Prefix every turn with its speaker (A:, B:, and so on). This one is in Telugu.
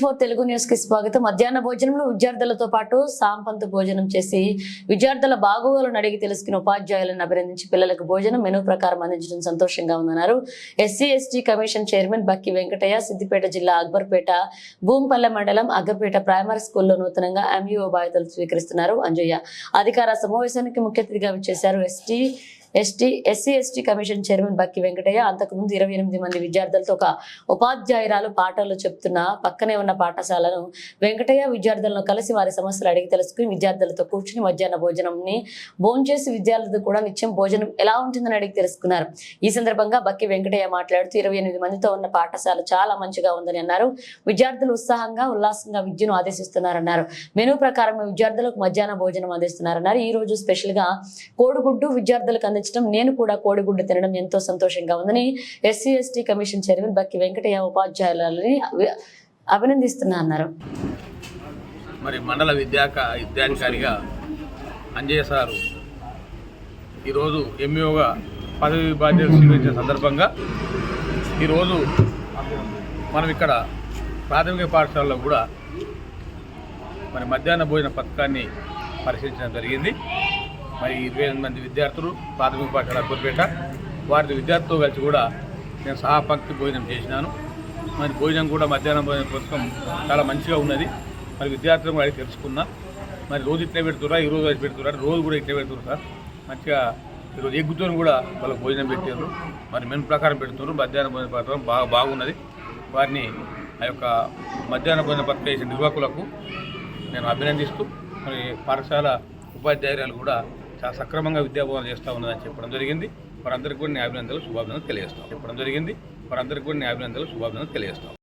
A: ఫోర్ తెలుగు న్యూస్కి స్వాగతం. మధ్యాహ్న భోజనంలో విద్యార్థులతో పాటు సాంపంత భోజనం చేసి విద్యార్థుల బాగోగులను అడిగి తెలుసుకుని ఉపాధ్యాయులను అభినందించి పిల్లలకు భోజనం మెనూ ప్రకారం అందించడం సంతోషంగా ఉందన్నారు. SC ST commission chairman Bakki Venkataiah Siddipet జిల్లా అక్బర్పేట భూంపల్లె మండలం అగ్గర్పేట ప్రైమరీ స్కూల్లో నూతనంగా ఎంఈఓ బాధ్యతలు స్వీకరిస్తున్నారు. అంజయ్య అధికార సమావేశానికి ముఖ్య అతిథిగా చేశారు ST ST SC ST commission chairman Bakki Venkataiah. అంతకుముందు ఇరవై ఎనిమిది మంది విద్యార్థులతో ఒక ఉపాధ్యాయురాలు పాఠాలు చెప్తున్న పక్కనే ఉన్న పాఠశాలను వెంకటయ్య విద్యార్థులను కలిసి వారి సమస్యలు అడిగి తెలుసుకుని విద్యార్థులతో కూర్చుని మధ్యాహ్న భోజనంని భోంచేసి విద్యార్థులతో కూడా నిత్యం భోజనం ఎలా ఉంటుందని అడిగి తెలుసుకున్నారు. ఈ సందర్భంగా బక్కి వెంకటయ్య మాట్లాడుతూ ఇరవై ఎనిమిది మందితో ఉన్న పాఠశాల చాలా మంచిగా ఉందని అన్నారు. విద్యార్థులు ఉత్సాహంగా ఉల్లాసంగా విద్యను ఆదేశిస్తున్నారన్నారు. మెనూ ప్రకారం విద్యార్థులకు మధ్యాహ్న భోజనం అందిస్తున్నారన్నారు. ఈ రోజు స్పెషల్గా కోడిగుడ్డు విద్యార్థులకు అందించడం నేను కూడా కోడిగుడ్డు తినడం ఎంతో సంతోషంగా ఉందని SC ST commission chairman Bakki Venkataiah ఉపాధ్యాయులని అభినందిస్తున్నా అన్నారు.
B: మరి మండల విద్యాక విద్యాధికారిగా అంజయ్య సారు ఈరోజు ఎంఈఓగా పదవి బాధ్యతలు స్వీకరించిన సందర్భంగా ఈరోజు మనం ఇక్కడ ప్రాథమిక పాఠశాలలో కూడా మరి మధ్యాహ్న భోజన పథకాన్ని పరిశీలించడం జరిగింది. మరి ఇరవై ఎనిమిది మంది విద్యార్థులు ప్రాథమిక పాఠశాల అక్బర్పేట వారి విద్యార్థులతో కలిసి కూడా నేను సహాపంక్తి భోజనం చేసినాను. మరి భోజనం కూడా మధ్యాహ్నం భోజనం పథకం చాలా మంచిగా ఉన్నది. మరి విద్యార్థులు కూడా అడిగి తెలుసుకున్నా. మరి రోజు ఇట్లే పెడుతురా ఈ రోజు అది పెడుతురా రోజు కూడా ఇట్లే పెడుతున్నారు సార్. మంచిగా ఈరోజు ఎగ్గుతో కూడా వాళ్ళకి భోజనం పెట్టారు మరి మెను ప్రకారం పెడుతున్నారు మధ్యాహ్నం భోజన పథకం బాగా బాగున్నది. వారిని ఆ యొక్క మధ్యాహ్న భోజన పథకం చేసిన నిర్వాహకులకు నేను అభినందిస్తూ మరి పాఠశాల ఉపాధ్యాయురాలు కూడా చాలా సక్రమంగా విద్యాబోధన చేస్తూ ఉన్నదని చెప్పడం జరిగింది. వారందరికీ కూడా అభినందనలు శుభాభినందనలు తెలియజేస్తాం చెప్పడం జరిగింది. వారందరికీ కూడా అభినందనలు శుభాభినందనలు తెలియజేస్తాం